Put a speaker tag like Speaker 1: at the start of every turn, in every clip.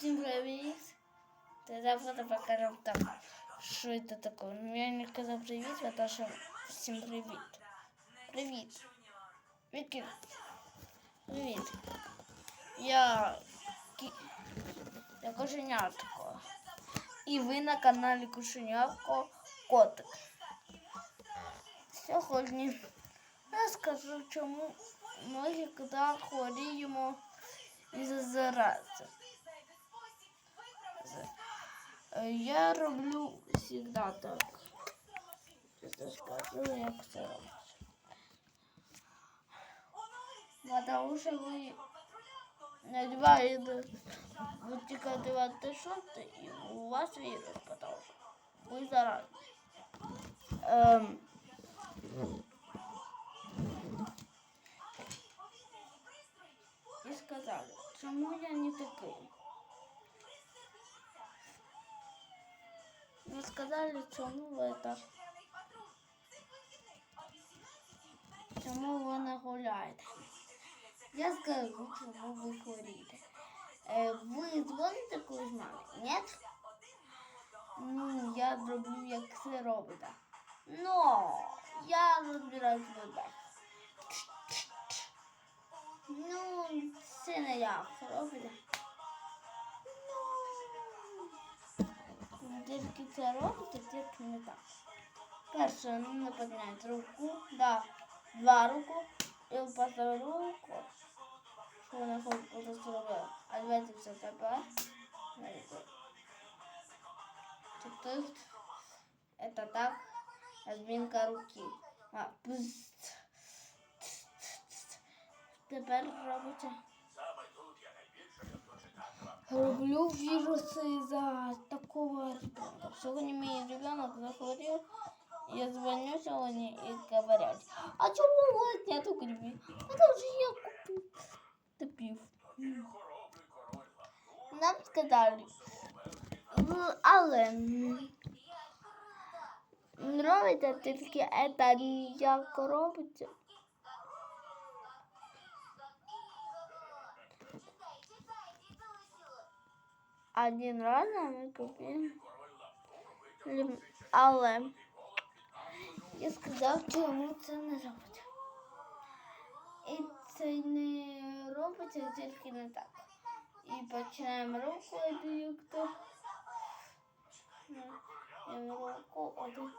Speaker 1: Всім привіт! Та завтра покажу так, що це таке. Ну, я не казав привіт, а то що всім привіт. Привіт. Віки. Привіт. Я я кошенятко. І ви на каналі Кошенятко Котик. Сьогодні я скажу, чому ми коли хворіємо із зарази. Е, Я роблю завжди так. Зараз скажу, як це робиться. Потому що ви надіваєте, ви тільки надіваєте шорти і у вас вірус, потому що ви заразні. Ем, і сказали, чому я не такий? Ви сказали, чому ви так? Чому ви не гуляєте? Я скажу, чому ви хворієте. Е, ви дзвоните колись мамі? Ні? Ну, я роблю, як це робите. Ну, я розбираюсь в вебах. Ну, це не як робите. Тільки це робите, тільки не так. Перше, ну, не підняти руку, да, два руку, і поставив руку, що вона просто зробила. А давайте все тепер. Тут, это так, разминка руки. А. Тепер робиться. Роблю вирусы из-за такого. Сегодня мой ребенок захворел. Я звоню сегодня и говорят, а чему у вас нету грибы? Потому что я купил. Топив. Нам сказали, «Ну, але робиться тільки це ніяк робиться. Один раз ми купили, але я сказав, чому це не робиться. І це не робиться тільки не так. І починаємо руку об'єкту. Даємо руку.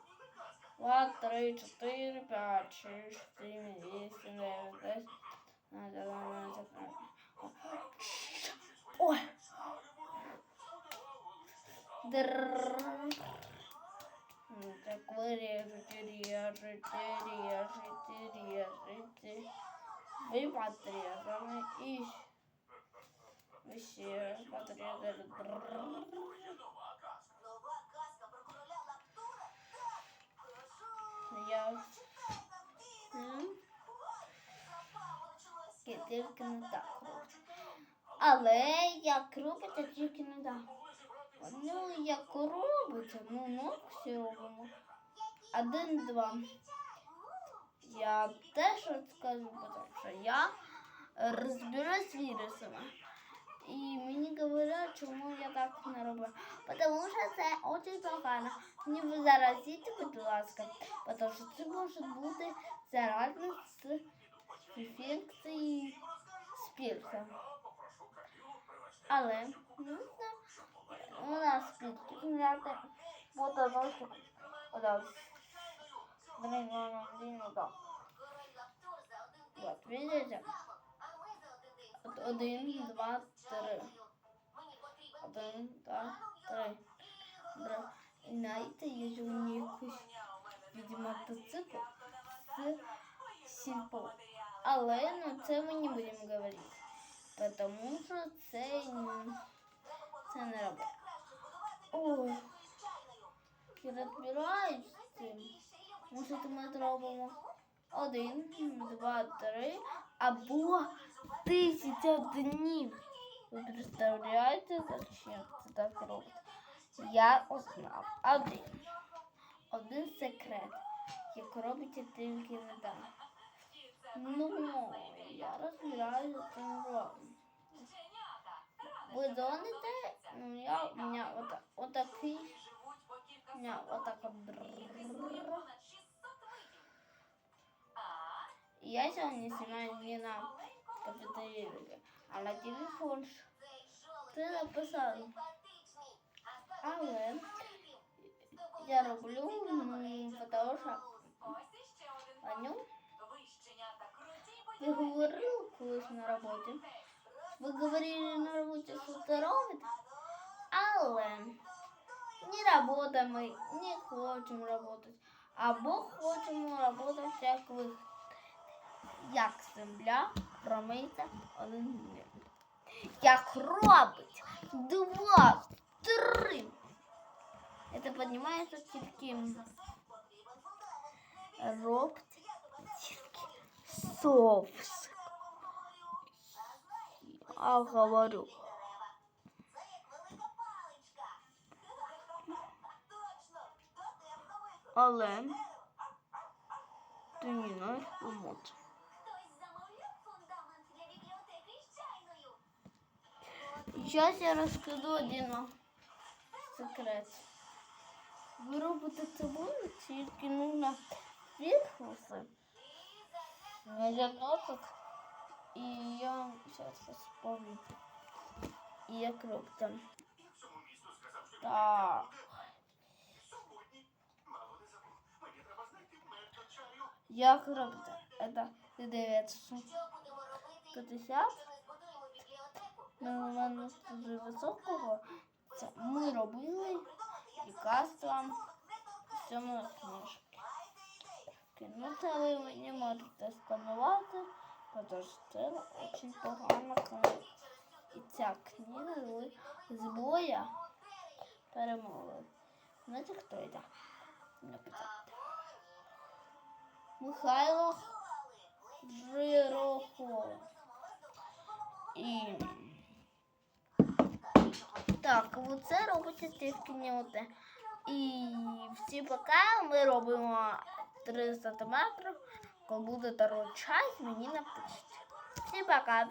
Speaker 1: Два, три, чотири, п'ять, шість, сім, Так виріжете, ріжете, ріжете, ріжете. Ви подрізали і ще подрізали. Я тільки не так. Але як робите, тільки не так. Ну, як робиться, ну, ну, всі робимо. Один, два. Я теж скажу, тому що я розбираюсь з вірусами. І мені говорять, чому я так не роблю. Тому що це дуже погано. Не ви заразіть, будь ласка, тому що це може бути заразно з інфекцією спірту. Але ну, це у нас спірт зняти буде носик. Один, один, один, один. Вот, видите? От один, два, три. Один, два, три. Бра. І знаєте, є ж у якийсь від мотоцикл з сільпо. Але ну, це ми не будемо говорити. Тому що це, це не робить. Ой, я розбираюсь з цим. Може, ми зробимо один, два, три або тисяча днів. Ви представляєте, зачем це так робить? Я узнав один. Один секрет, як робиться тільки не так. Ну, я розбираюся цим робом. Ви дзвоните, ну я, у мене от, отакий, у мене отак от. брррр. І Я сьогодні знімаю не на комп'ютері, а на телефон. ж. Ти написав. Але я роблю м, фотошоп. Аню, ви говорили колись на роботі. Ви говорили на роботі, що це робите, але не работаємо, не хочемо працювати. Або хочемо працювати, як ви. Як земля ромиться один день. Як робить два, три. Это поднимается тільки робить тільки соус. Я говорю. Але ти не знаєш помочь. Сейчас я розкажу один секрет. Ви робите цибулю, тільки нужно відхуси, носик, і я вам зараз розповім. І як робите. Так. Як робите? Это 950 на дуже високого. Це ми робили лікарства в цьому книжці. Ну, це ви не можете сканувати, що це дуже погана книга. І ця книга ви з боя перемогли. Знаєте, хто це? Написати. Михайло Жирохов. І так, оце робиться тільки не. І всі пока ми робимо 300 метрів. Коли буде второй час, мені напишіть. Всім пока.